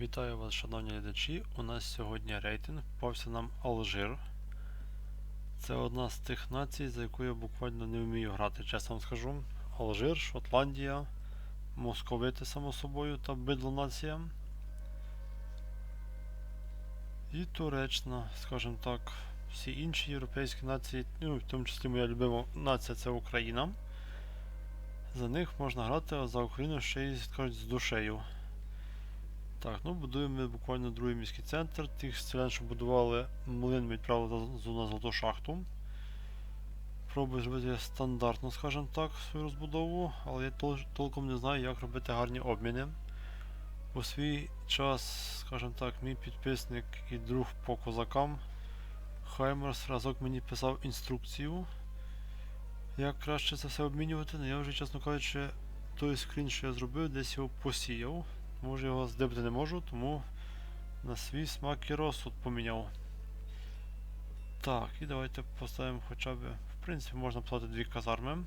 Вітаю вас, шановні глядачі. У нас сьогодні рейтинг. Попався нам Алжир. Це одна з тих націй, за яку я буквально не вмію грати, чесно вам скажу. Алжир, Шотландія, Московити, само собою, та бидло нація. І Туреччина, скажімо так. Всі інші європейські нації, ну в тому числі моя любима нація це Україна. За них можна грати, а за Україну ще й скажуть з душею. Так, ну будуємо буквально другий міський центр. Тих селян, що будували млин, ми відправили на золоту шахту. Пробую зробити стандартно, скажімо так, свою розбудову, але я тол толком не знаю, як робити гарні обміни. У свій час, скажімо так, мій підписник і друг по козакам Хаймерс разок мені писав інструкцію, як краще це все обмінювати, але я вже, чесно кажучи, той скрін, що я зробив, десь його посіяв. Може його здибати не можу, тому на свій смак і розсуд поміняв. Так, і давайте поставимо хоча б. В принципі, можна поставити дві казарми.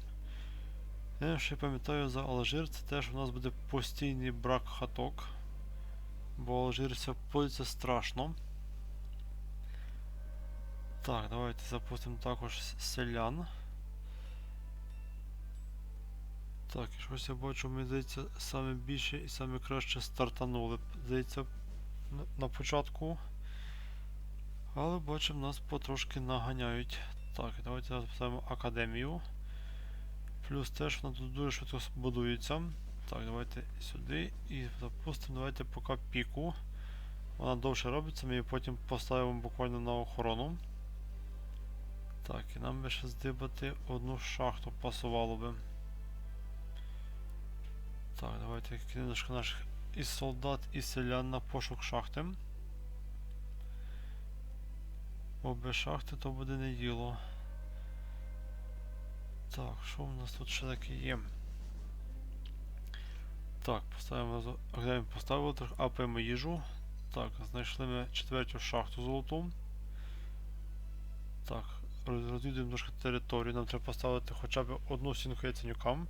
Я ще пам'ятаю за Алжир, це теж у нас буде постійний брак хаток. Бо Алжир все пользується страшно. Так, давайте запустимо також селян. Так, і щось я бачу, ми здається, саме більше і саме краще стартанули, здається, на, початку. Але бачимо, нас потрошки наганяють. Так, давайте зараз поставимо академію. Плюс теж вона тут дуже швидко будується. Так, давайте сюди і запустимо, давайте поки піку. Вона довше робиться, ми її потім поставимо буквально на охорону. Так, і нам би ще здибати одну шахту пасувало би. Так, давайте книжка наших і солдат, і селян на пошук шахти. Бо без шахти то буде не діло. Так, що в нас тут ще таке є? Так, поставимо поставили, апаємо їжу. Так, знайшли ми четверту шахту золоту. Так, розвідуємо трошки територію. Нам треба поставити хоча б одну стінку яценюкам.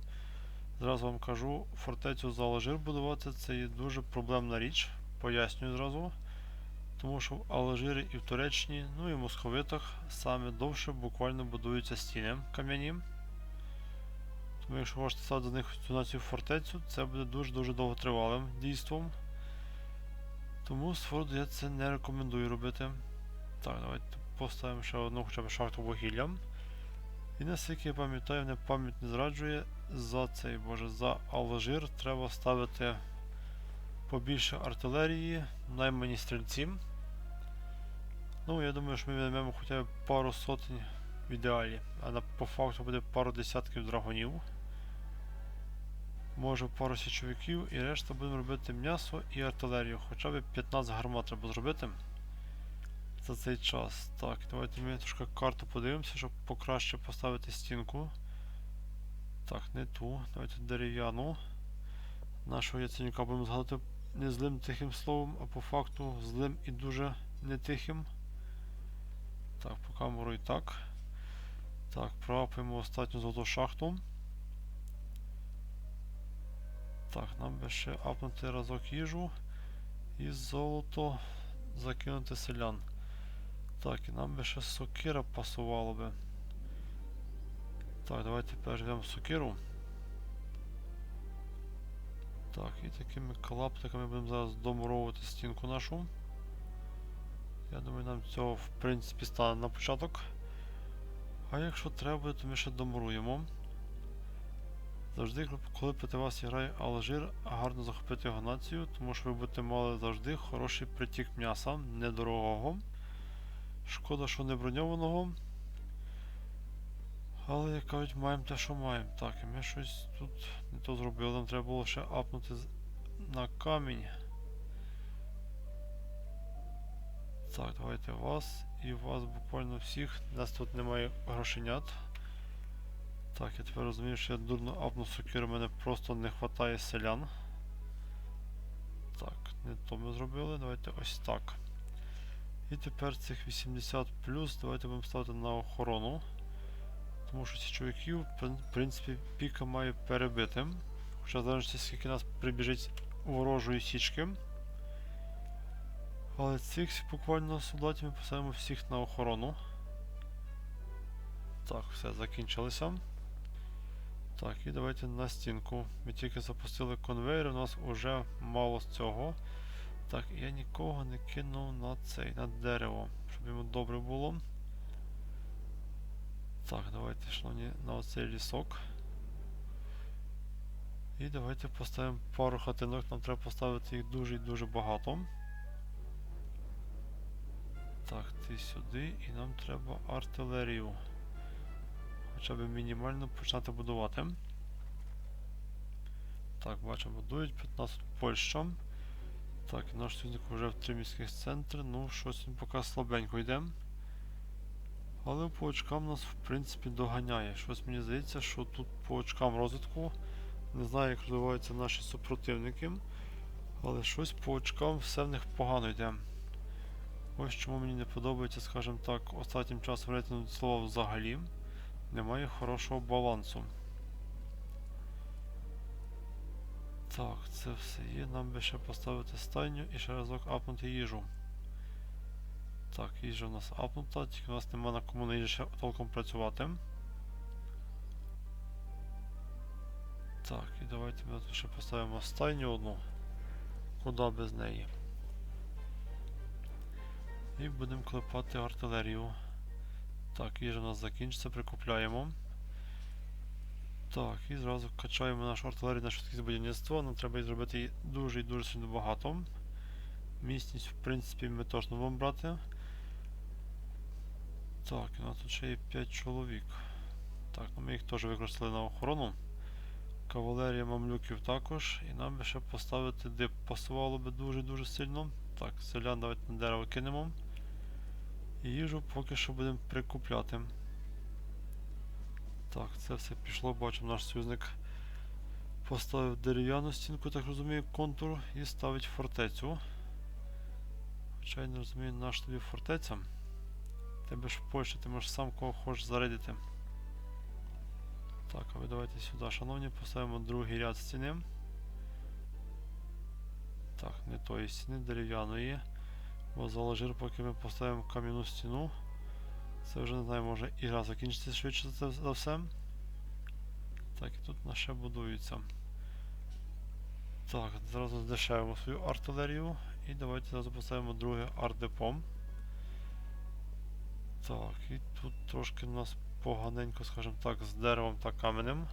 Зразу вам кажу, фортецю за Алжир будувати це є дуже проблемна річ. Пояснюю зразу. Тому що в Алжирі і в Туреччині, ну і в московитах саме довше буквально будуються стіни кам'яні. Тому якщо хочете ставити за них цю фортецю, це буде дуже-дуже довготривалим дійством. Тому Сфорду я це не рекомендую робити. Так, давайте поставимо ще одну хоча б шахту вугілля. І наскільки я пам'ятаю, мене пам'ять не зраджує, за цей боже, за Алжир треба ставити побільше артилерії, наймані стрільці. Ну, я думаю, що ми візьмемо хоча б пару сотень в ідеалі, а на, по факту буде пару десятків драгонів. Може пару січовиків і решта будемо робити м'ясо і артилерію. Хоча б 15 гармат треба зробити за цей час. Так, давайте ми трошки карту подивимося, щоб покраще поставити стінку. Так, не ту. Давайте дерев'яну. Нашого яценюка будемо згадати не злим тихим словом, а по факту злим і дуже не тихим. Так, по камеру і так. Так, проапаємо останню золоту шахту. Так, нам би ще апнути разок їжу і золото закинути селян. Так, і нам би ще сокира пасувало би. Так, давайте перейдемо сокиру. Так, і такими клаптиками будемо зараз домуровувати стінку нашу. Я думаю, нам цього в принципі стане на початок. А якщо треба, то ми ще домуруємо. Завжди, коли проти вас грає Алжир, гарно захопити його націю, тому що ви будете мали завжди хороший притік м'яса, недорогого. Шкода, що не броньованого. Але, як кажуть, маємо те, що маємо. Так, і ми щось тут не то зробили. Нам треба було ще апнути на камінь. Так, давайте вас і вас буквально всіх. У нас тут немає грошенят. Так, я тепер розумію, що я дурно апну сокиру, мене просто не вистачає селян. Так, не то ми зробили, давайте ось так. І тепер цих 80 давайте будемо ставити на охорону. Тому що січовиків, в принципі, піка має перебити. Хоча залежить, скільки нас прибіжить ворожої січки. Але цих буквально солдатів ми поставимо всіх на охорону. Так, все, закінчилося. Так, і давайте на стінку. Ми тільки запустили конвейер, у нас вже мало з цього. Так, я нікого не кинув на цей, на дерево, щоб йому добре було. Так, давайте, шановні, на оцей лісок. І давайте поставимо пару хатинок, нам треба поставити їх дуже і дуже багато. Так, ти сюди і нам треба артилерію. Хоча б мінімально почати будувати. Так, бачимо, будують 15 Польща. Так, наш союзник вже в три міських центри. Ну, щось він поки слабенько йде. Але по очкам нас в принципі доганяє. Щось мені здається, що тут по очкам розвитку. Не знаю, як розвиваються наші супротивники. Але щось по очкам все в них погано йде. Ось чому мені не подобається, скажімо так, останнім часом рейтинг слова взагалі. Немає хорошого балансу. Так, це все є. Нам би ще поставити стайню і ще разок апнути їжу. Так, їжа у нас апнута, тільки у нас нема на кому на їжі ще толком працювати. Так, і давайте ми тут ще поставимо стайню одну. Куди без неї. І будемо клепати артилерію. Так, їжа у нас закінчиться, прикупляємо. Так, і зразу качаємо нашу артилерію на швидкість будівництва. Нам треба її зробити дуже і дуже сильно багато. Міцність, в принципі, ми не будемо брати. Так, у нас тут ще є 5 чоловік. Так, ну ми їх теж використали на охорону. Кавалерія мамлюків також. І нам би ще поставити, де пасувало би дуже-дуже сильно. Так, селян давайте на дерево кинемо. І їжу поки що будемо прикупляти. Так, це все пішло, бачимо, наш союзник поставив дерев'яну стінку, так розумію, контур і ставить фортецю. Хоча я не розумію, наш тобі фортеця. Тебе ж в Польщі, ти можеш сам кого хочеш зарядити. Так, а ви давайте сюди, шановні, поставимо другий ряд стіни. Так, не тої стіни, дерев'яної. Бо заложир, поки ми поставимо кам'яну стіну. Це вже не знаю, може ігра закінчиться швидше за все. Так, і тут на ще будується. Так, зразу здешевимо свою артилерію. І давайте зразу поставимо друге артдепо. Так, і тут трошки у нас поганенько, скажімо так, з деревом та каменем.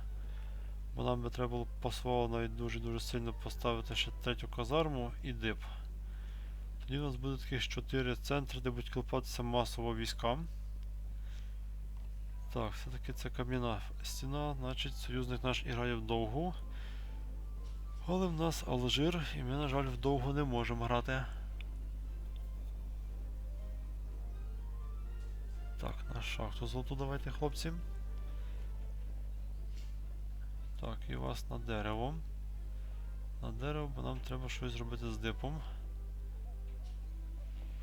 Бо нам би треба було пасувало навіть дуже-дуже сильно поставити ще третю казарму і дип. Тоді у нас буде таких 4 центри, де будуть клепатися масово війська. Так, все-таки це кам'яна стіна, значить союзник наш і грає вдовгу. Але в нас Алжир, і ми, на жаль, вдовго не можемо грати. Так, на шахту золоту давайте, хлопці. Так, і вас на дерево. На дерево, бо нам треба щось зробити з дипом.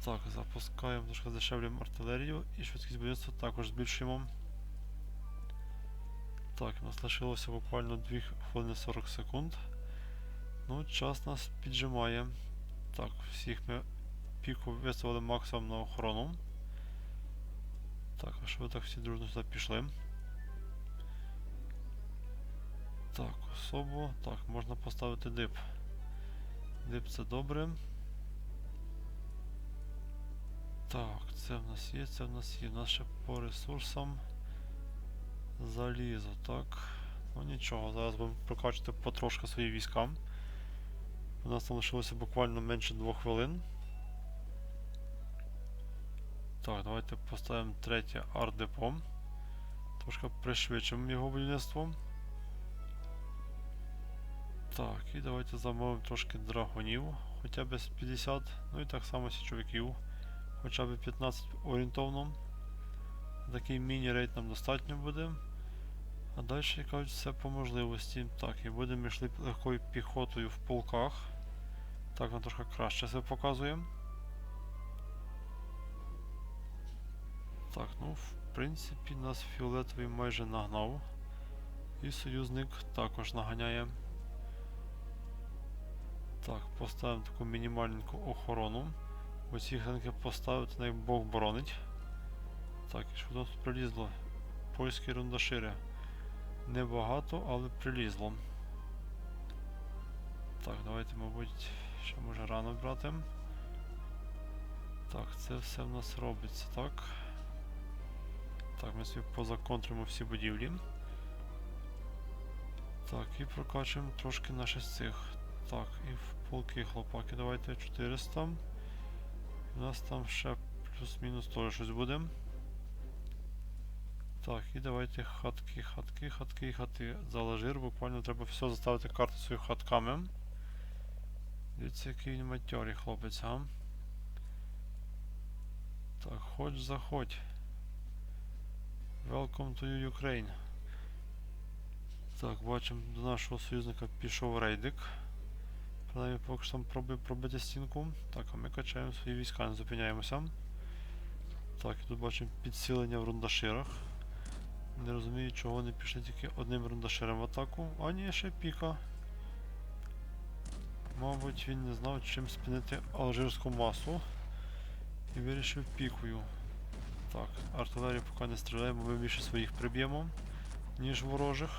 Так, запускаємо, трошки здешевлюємо артилерію і швидкість будівництва також збільшуємо. Так, у нас лишилося буквально 2 хвилини 40 секунд. Ну, час нас піджимає. Так, всіх ми піку виставили максимум на охорону. Так, а що ви так всі дружно сюди пішли? Так, особу. Так, можна поставити дип. Дип це добре. Так, це в нас є, це в нас є. У нас ще по ресурсам залізо, так. Ну нічого, зараз будемо прокачувати потрошки свої війська. У нас там лишилося буквально менше 2 хвилин. Так, давайте поставимо третє арт-депо. Трошки пришвидшимо його будівництво. Так, і давайте замовимо трошки драгонів, хоча б з 50, ну і так само січовиків, хоча б 15 орієнтовно. Такий міні-рейд нам достатньо буде. А далі кажуть все по можливості. Так, і будемо йшли легкою піхотою в полках. Так, нам трошки краще себе показує. Так, ну в принципі нас фіолетовий майже нагнав. І союзник також наганяє. Так, поставимо таку мінімальненьку охорону. Оці ханки поставити, най Бог боронить. Так, і що тут прилізло? Польські рундашири. Небагато, але прилізло. Так, давайте, мабуть, ще може рано брати. Так, це все в нас робиться, так. Так, ми собі позаконтримо всі будівлі. Так, і прокачуємо трошки наших цих. Так, і в полки хлопаки давайте 400. У нас там ще плюс-мінус теж щось буде. Так, і давайте хатки, хатки, хатки і хати. Заложир, буквально треба все заставити карту своїми хатками. Дивіться, який він матьорий хлопець, а? Так, хоч заходь. Welcome to Ukraine. Так, бачимо, до нашого союзника пішов рейдик. Принаймні поки що там пробує пробити стінку. Так, а ми качаємо свої війська, не зупиняємося. Так, і тут бачимо підсилення в рундаширах. Не розумію, чого вони пішли тільки одним рундаширом в атаку. А ні, ще піка. Мабуть, він не знав, чим спинити алжирську масу. І вирішив пікою. Так, артилерію поки не стріляємо, ми більше своїх приб'ємо, ніж ворожих.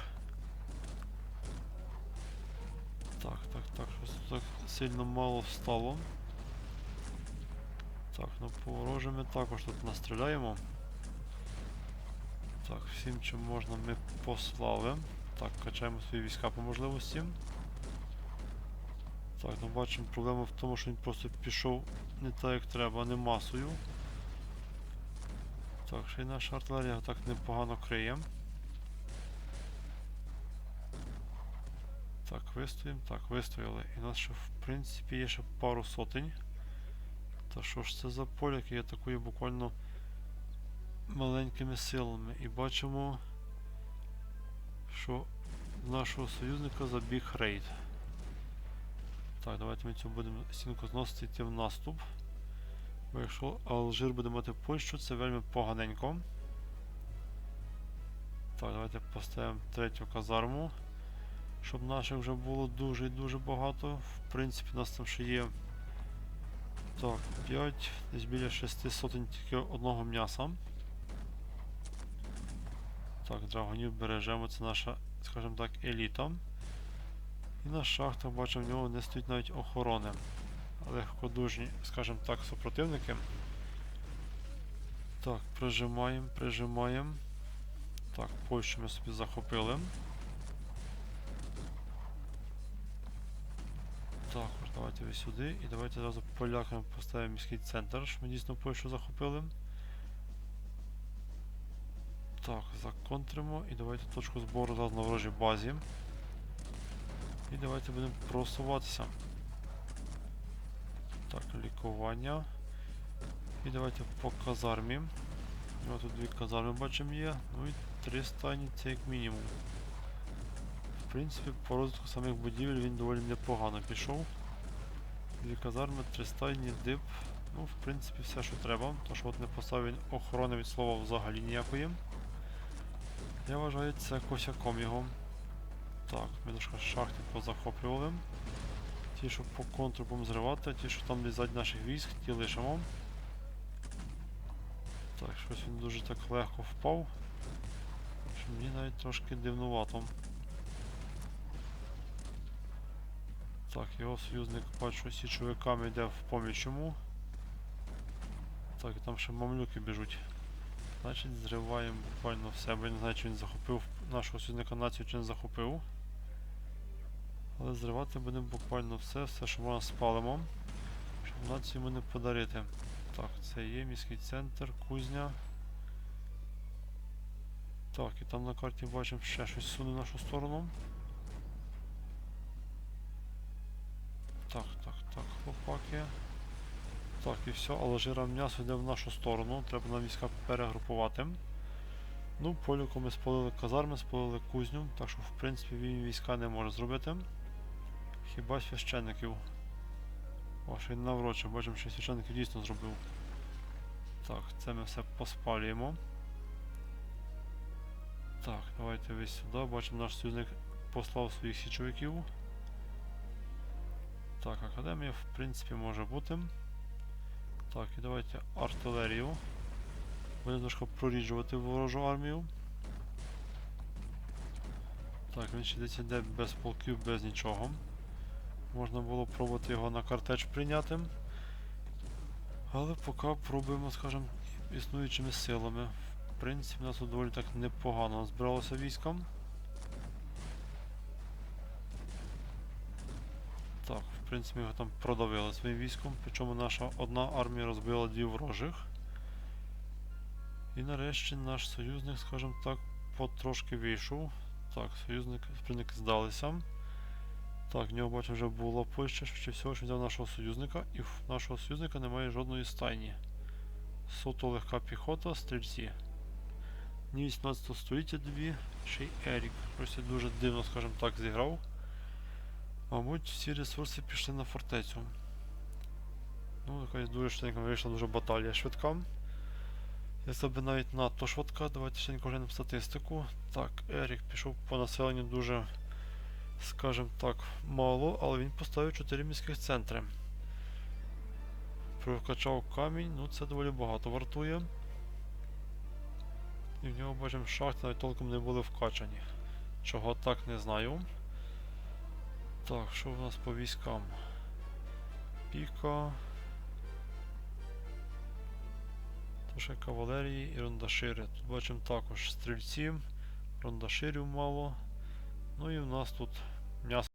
Так, так, так, щось так сильно мало встало. Так, ну по ворожим ми також тут настріляємо. Так, всім чим можна ми послали. Так, качаємо свої війська по можливості. Так, ну бачимо, проблема в тому, що він просто пішов не так як треба, а не масою. Так, ще й наша артилерія так непогано криє. Так, вистоїмо, так, вистояли. І нас ще в принципі є ще пару сотень. Та що ж це за поле, яке атакує буквально маленькими силами. І бачимо, що нашого союзника забіг рейд. Так, давайте ми цю будемо стінку зносити йти в наступ. Бо якщо Алжир буде мати Польщу, це вельми поганенько. Так, давайте поставимо третю казарму. Щоб наших вже було дуже і дуже багато. В принципі, у нас там ще є. Так, 5, десь біля 6 сотень тільки одного м'яса. Так, драгонів бережемо, це наша, скажімо так, еліта. І на шахтах бачимо, в нього не стоїть навіть охорони. Легкодужні, скажімо так, супротивники. Так, прижимаємо, прижимаємо. Так, Польщу ми собі захопили. Також давайте ви сюди і давайте одразу полякам поставимо міський центр, щоб ми дійсно Польщу захопили. Так, законтримо і давайте точку збору зараз на ворожій базі. І давайте будемо просуватися. Так, лікування. І давайте по казармі. У тут дві казарми бачимо є. Ну і три стані це як мінімум. В принципі, по розвитку самих будівель він доволі непогано пішов. Дві казарми, три стайні, дип. Ну, в принципі, все, що треба. Тож от не поставив він охорони від слова взагалі ніякої. Я вважаю це косяком його. Так, ми трошки шахти позахоплювали. Ті, що по контру будемо зривати, ті, що там лізать наших військ, ті лишимо. Так, щось він дуже так легко впав. Що мені навіть трошки дивнувато. Так, його союзник бачу січовиками йде в поміч йому. Так, і там ще мамлюки біжуть. Значить, зриваємо буквально все, бо я не знаю, чи він захопив нашого союзника націю, чи не захопив. Але зривати будемо буквально все, все, що можна спалимо. Щоб націю йому не подарити. Так, це є міський центр, кузня. Так, і там на карті бачимо ще щось суне в нашу сторону. Так, так, так, хлопаки. Так, і все, Алжира м'ясо йде в нашу сторону. Треба нам війська перегрупувати. Ну, полюку ми спалили казарми, спалили кузню, так що в принципі він війська не може зробити. Хіба священників. О, ще й наврочив, бачимо, що священників дійсно зробив. Так, це ми все поспалюємо. Так, давайте ви сюди. Бачимо, наш союзник послав своїх січовиків. Так, академія в принципі може бути. Так, і давайте артилерію. Будемо трошки проріджувати ворожу армію. Так, він ще десь іде без полків, без нічого. Можна було пробувати його на картеч прийняти. Але поки пробуємо, скажімо, існуючими силами. В принципі, у нас тут доволі так непогано збиралося військом. Так, в принципі, його там продавили своїм військом, причому наша одна армія розбила дві ворожих. І нарешті наш союзник, скажімо так, потрошки вийшов. Так, союзник, союзники здалися. Так, в нього бачу вже була Польща, швидше всього, що взяв нашого союзника, і в нашого союзника немає жодної стайні. Суто легка піхота, стрільці. Ні 18 століття дві, ще й Ерік. Я дуже дивно, скажімо так, зіграв. Мабуть, всі ресурси пішли на фортецю. Ну, якась дуже швиденько вийшла дуже баталія швидка. Я себе навіть надто швидка. Давайте швиденько глянемо статистику. Так, Ерік пішов по населенню дуже, скажімо так, мало, але він поставив 4 міських центри. Прокачав камінь, ну це доволі багато вартує. І в нього, бачимо, шахти навіть толком не були вкачані. Чого так не знаю. Так, що в нас по військам? Піка. Тож кавалерії і рондашири. Тут бачимо також стрільці, рондаширів мало. Ну і в нас тут м'ясо.